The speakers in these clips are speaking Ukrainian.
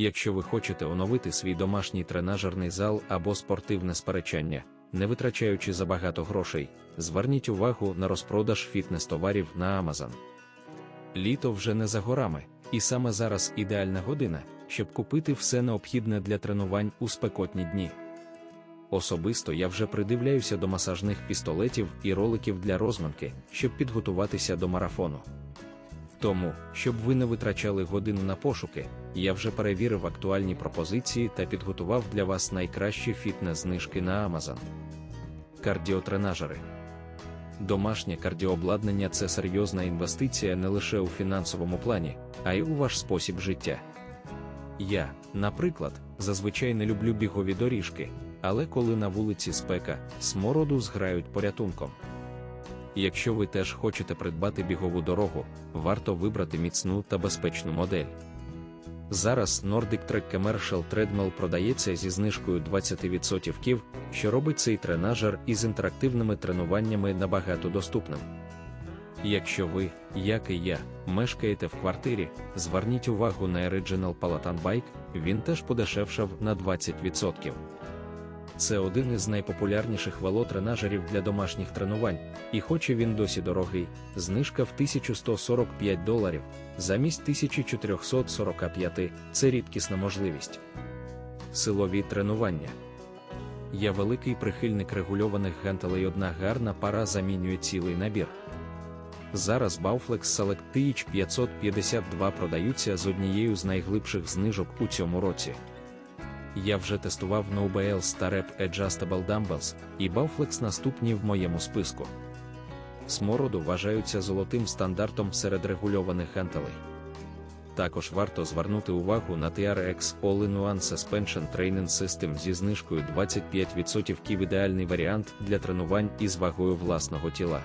Якщо ви хочете оновити свій домашній тренажерний зал або спортивне сперечання, не витрачаючи забагато грошей, зверніть увагу на розпродаж фітнес-товарів на Amazon. Літо вже не за горами, і саме зараз ідеальна година, щоб купити все необхідне для тренувань у спекотні дні. Особисто я вже придивляюся до масажних пістолетів і роликів для розминки, щоб підготуватися до марафону. Тому, щоб ви не витрачали годину на пошуки, я вже перевірив актуальні пропозиції та підготував для вас найкращі фітнес-знижки на Amazon. Кардіотренажери. Домашнє кардіообладнання це серйозна інвестиція не лише у фінансовому плані, а й у ваш спосіб життя. Я, наприклад, зазвичай не люблю бігові доріжки, але коли на вулиці спека, смороду зграють порятунком. Якщо ви теж хочете придбати бігову дорогу, варто вибрати міцну та безпечну модель. Зараз Nordic Trek Commercial Treadmill продається зі знижкою 20%, що робить цей тренажер із інтерактивними тренуваннями набагато доступним. Якщо ви, як і я, мешкаєте в квартирі, зверніть увагу на Original Peloton Bike, він теж подешевшав на 20%. Це один із найпопулярніших велотренажерів для домашніх тренувань, і хоч він досі дорогий, знижка в 1145 доларів, замість 1445 це рідкісна можливість. Силові тренування. Я великий прихильник регульованих гантелей одна гарна пара замінює цілий набір. Зараз Bauflex Select TH 552 продаються з однією з найглибших знижок у цьому році. Я вже тестував NoBLs та Rep Adjustable Dumbbells, і Bauflex наступні в моєму списку. Смороду вважаються золотим стандартом серед регульованих гантелей. Також варто звернути увагу на TRX All-in-One Suspension Training System зі знижкою 25% ідеальний варіант для тренувань із вагою власного тіла.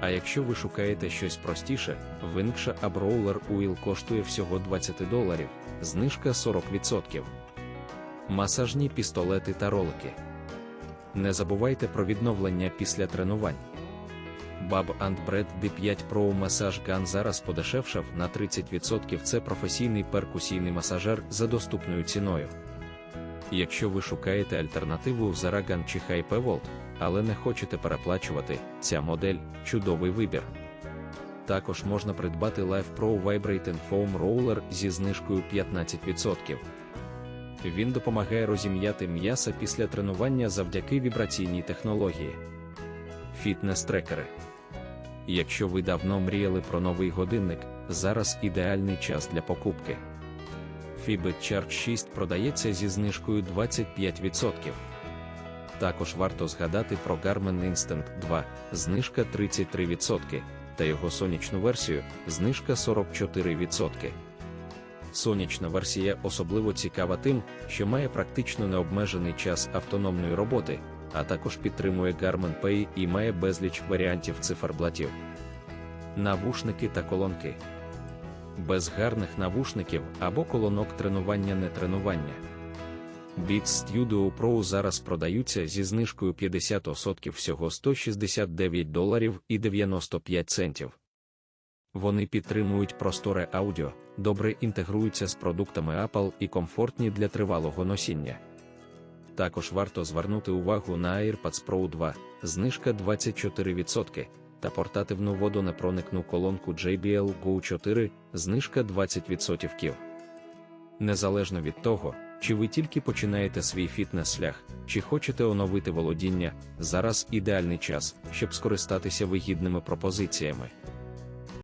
А якщо ви шукаєте щось простіше, Wingша Abroller Wheel коштує всього 20 доларів, знижка 40%. Масажні пістолети та ролики. Не забувайте про відновлення після тренувань. Bab Bread D5 Pro Massage Gun зараз подешевшав на 30%. Це професійний перкусійний масажер за доступною ціною. Якщо ви шукаєте альтернативу Zaragan чи HypeVolt, але не хочете переплачувати, ця модель чудовий вибір. Також можна придбати Life Pro Vibrating Foam Roller зі знижкою 15%. Він допомагає розім'яти м'яса після тренування завдяки вібраційній технології. Фітнес-трекери. Якщо ви давно мріяли про новий годинник, зараз ідеальний час для покупки. Fitbit Charge 6 продається зі знижкою 25%. Також варто згадати про Garmin Instinct 2, знижка 33%, та його сонячну версію, знижка 44%. Сонячна версія особливо цікава тим, що має практично необмежений час автономної роботи, а також підтримує Garmin Pay і має безліч варіантів циферблатів. Навушники та колонки. Без гарних навушників або колонок тренування не тренування. Beats Studio Pro зараз продаються зі знижкою 50% всього 169 доларів і 95 центів. Вони підтримують просторе аудіо, добре інтегруються з продуктами Apple і комфортні для тривалого носіння. Також варто звернути увагу на AirPods Pro 2, знижка 24%, та портативну водонепроникну колонку JBL Go 4, знижка 20%. Незалежно від того, чи ви тільки починаєте свій фітнес-шлях, чи хочете оновити володіння, зараз ідеальний час, щоб скористатися вигідними пропозиціями.